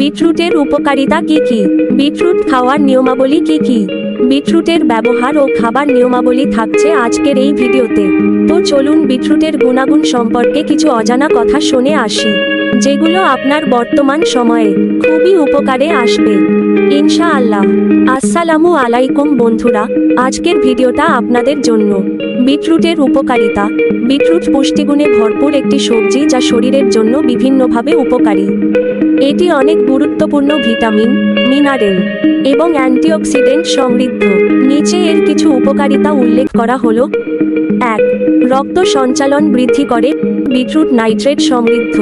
বিটরুটের উপকারিতা কি কি? বিটরুট খাওয়ার নিয়মাবলী কি কি? বিটরুটের ব্যবহার ও খাবার নিয়মাবলী থাকছে আজকের এই ভিডিওতে। তো চলুন বিটরুটের গুণাগুণ সম্পর্কে কিছু অজানা কথা শুনে আসি, যেগুলো আপনার বর্তমান সময়ে খুবই উপকারে আসবে। ইনশাআল্লাহ। আসসালামু আলাইকুম বন্ধুরা, আজকের ভিডিওটা আপনাদের জন্য। বিটরুটের উপকারিতা। বিটরুট পুষ্টিগুণে ভরপুর একটি সবজি যা শরীরের জন্য বিভিন্নভাবে উপকারী। এটি অনেক গুরুত্বপূর্ণ ভিটামিন, মিনারেল। এবং অ্যান্টিঅক্সিডেন্ট সমৃদ্ধ। নিচে এর কিছু উপকারিতা উল্লেখ করা হলো, এক, রক্ত সঞ্চালন বৃদ্ধি করে বিটরুট নাইট্রেট সমৃদ্ধ,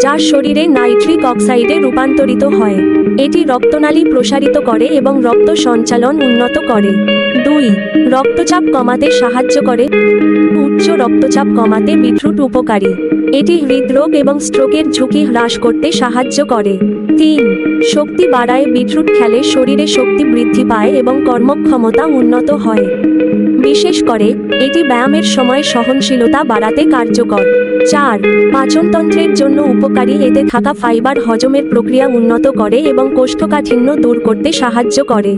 যা শরীরে নাইট্রিক অক্সাইডে রূপান্তরিত হয়। এটি রক্তনালী প্রসারিত করে এবং রক্ত সঞ্চালন উন্নত করে। দুই, রক্তচাপ কমাতে সাহায্য করে। উচ্চ রক্তচাপ কমাতে বিটরুট উপকারী। এটি হৃদরোগ এবং স্ট্রোকের ঝুঁকি হ্রাস করতে সাহায্য করে। তিন, শক্তি বাড়ায় বিটরুট খেলে শরীরে শক্তি বৃদ্ধি পায় এবং কর্মক্ষমতা উন্নত হয়। বিশেষ করে, এটি ব্যায়ামের সময় সহনশীলতা বাড়াতে কার্যকর। চার, পাচনতন্ত্রের জন্য উপকারী, এতে থাকা ফাইবার হজমের প্রক্রিয়া উন্নত করে এবং কোষ্ঠকাঠিন্য দূর করতে সাহায্য করে।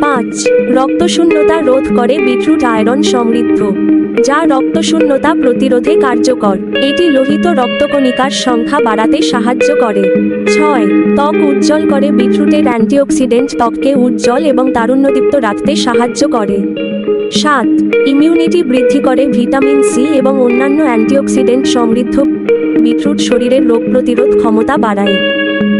পাঁচ, রক্তশূন্যতা রোধ করে বিটরুট আয়রন সমৃদ্ধ। যা রক্তশূন্যতা প্রতিরোধে কার্যকর। এটি লোহিত রক্তকণিকার সংখ্যা বাড়াতে সাহায্য করে। ছয়, ত্বক উজ্জ্বল করে বিটরুটের অ্যান্টিঅক্সিডেন্ট ত্বককে উজ্জ্বল এবং তারুণ্যদীপ্ত রাখতে সাহায্য করে। সাত, ইমিউনিটি বৃদ্ধি করে ভিটামিন সি এবং অন্যান্য অ্যান্টিঅক্সিডেন্ট সমৃদ্ধ বিটরুট শরীরের রোগ প্রতিরোধ ক্ষমতা বাড়ায়।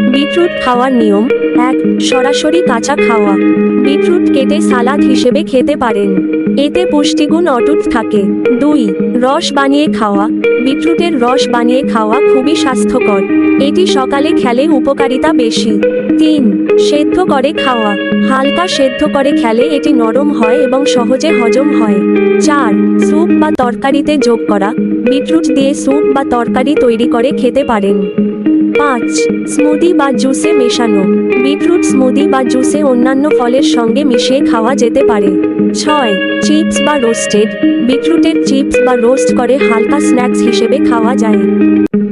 বিটরুট খাওয়ার নিয়ম এক, সরাসরি কাঁচা খাওয়া। বিটরুট কেটে সালাদ হিসেবে খেতে পারেন। এতে পুষ্টিগুণ অটুট থাকে। দুই, রস বানিয়ে খাওয়া। বিটরুটের রস বানিয়ে খাওয়া খুবই স্বাস্থ্যকর। এটি সকালে খেলে উপকারিতা বেশি। তিন, সেদ্ধ করে খাওয়া। হালকা সেদ্ধ করে খেলে এটি নরম হয় এবং সহজে হজম হয়। চার, স্যুপ বা তরকারিতে যোগ করা। বিটরুট দিয়ে স্যুপ বা তরকারি তৈরি করে খেতে পারেন। পাঁচ, স্মুদি বা জুসে মেশানো। বিটরুট স্মুদি বা জুসে অন্যান্য ফলের সঙ্গে মিশিয়ে খাওয়া যেতে পারে। ছয়, চিপস বা রোস্টেড। বিটরুটের চিপস বা রোস্ট করে হালকা স্ন্যাক্স হিসেবে খাওয়া যায়।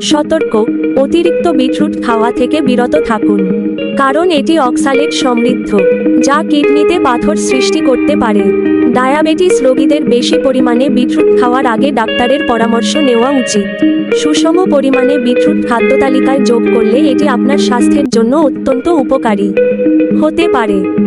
সতর্ক, অতিরিক্ত বিটরুট খাওয়া থেকে বিরত থাকুন। কারণ এটি অক্সালেট সমৃদ্ধ, যা কিডনিতে পাথর সৃষ্টি করতে পারে। ডায়াবেটিস রোগীদের বেশি পরিমাণে বিটরুট খাওয়ার আগে ডাক্তারের পরামর্শ নেওয়া উচিত। সুষম পরিমাণে বিটরুট খাদ্য তালিকায় যোগ করলে এটি আপনার স্বাস্থ্যের জন্য অত্যন্ত উপকারী। হতে পারে।